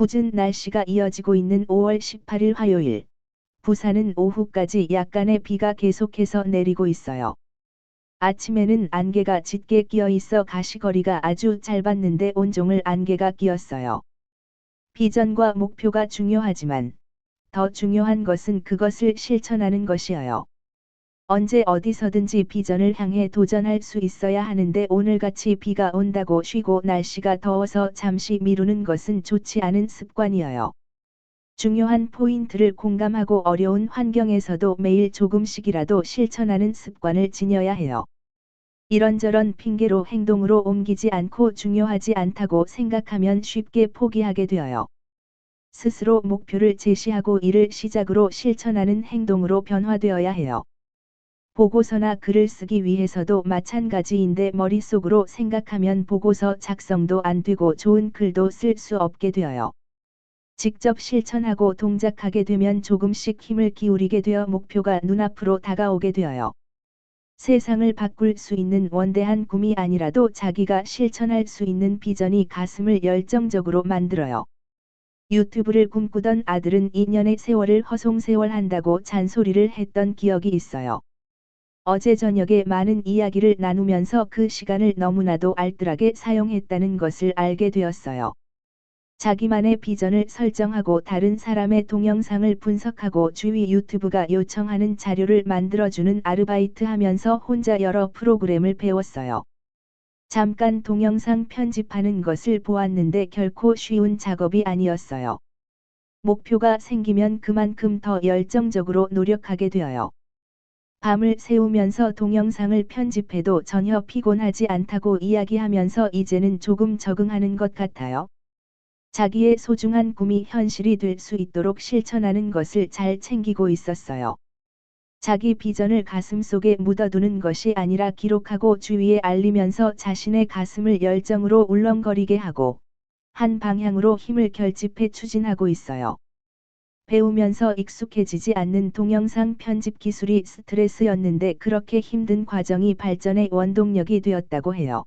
궂은 날씨가 이어지고 있는 5월 18일 화요일. 부산은 오후까지 약간의 비가 계속해서 내리고 있어요. 아침에는 안개가 짙게 끼어 있어 가시거리가 아주 짧았는데 온종일 안개가 끼었어요. 비전과 목표가 중요하지만 더 중요한 것은 그것을 실천하는 것이어요. 언제 어디서든지 비전을 향해 도전할 수 있어야 하는데 오늘같이 비가 온다고 쉬고 날씨가 더워서 잠시 미루는 것은 좋지 않은 습관이어요. 중요한 포인트를 공감하고 어려운 환경에서도 매일 조금씩이라도 실천하는 습관을 지녀야 해요. 이런저런 핑계로 행동으로 옮기지 않고 중요하지 않다고 생각하면 쉽게 포기하게 되어요. 스스로 목표를 제시하고 이를 시작으로 실천하는 행동으로 변화되어야 해요. 보고서나 글을 쓰기 위해서도 마찬가지인데 머릿속으로 생각하면 보고서 작성도 안 되고 좋은 글도 쓸 수 없게 되어요. 직접 실천하고 동작하게 되면 조금씩 힘을 기울이게 되어 목표가 눈앞으로 다가오게 되어요. 세상을 바꿀 수 있는 원대한 꿈이 아니라도 자기가 실천할 수 있는 비전이 가슴을 열정적으로 만들어요. 유튜브를 꿈꾸던 아들은 2년의 세월을 허송세월한다고 잔소리를 했던 기억이 있어요. 어제 저녁에 많은 이야기를 나누면서 그 시간을 너무나도 알뜰하게 사용했다는 것을 알게 되었어요. 자기만의 비전을 설정하고 다른 사람의 동영상을 분석하고 주위 유튜브가 요청하는 자료를 만들어주는 아르바이트 하면서 혼자 여러 프로그램을 배웠어요. 잠깐 동영상 편집하는 것을 보았는데 결코 쉬운 작업이 아니었어요. 목표가 생기면 그만큼 더 열정적으로 노력하게 되어요. 밤을 새우면서 동영상을 편집해도 전혀 피곤하지 않다고 이야기하면서 이제는 조금 적응하는 것 같아요. 자기의 소중한 꿈이 현실이 될 수 있도록 실천하는 것을 잘 챙기고 있었어요. 자기 비전을 가슴속에 묻어두는 것이 아니라 기록하고 주위에 알리면서 자신의 가슴을 열정으로 울렁거리게 하고 한 방향으로 힘을 결집해 추진하고 있어요. 배우면서 익숙해지지 않는 동영상 편집 기술이 스트레스였는데 그렇게 힘든 과정이 발전의 원동력이 되었다고 해요.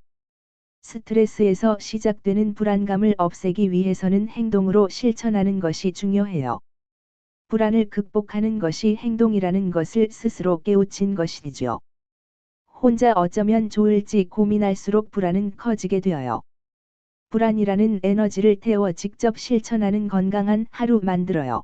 스트레스에서 시작되는 불안감을 없애기 위해서는 행동으로 실천하는 것이 중요해요. 불안을 극복하는 것이 행동이라는 것을 스스로 깨우친 것이죠. 혼자 어쩌면 좋을지 고민할수록 불안은 커지게 되어요. 불안이라는 에너지를 태워 직접 실천하는 건강한 하루 만들어요.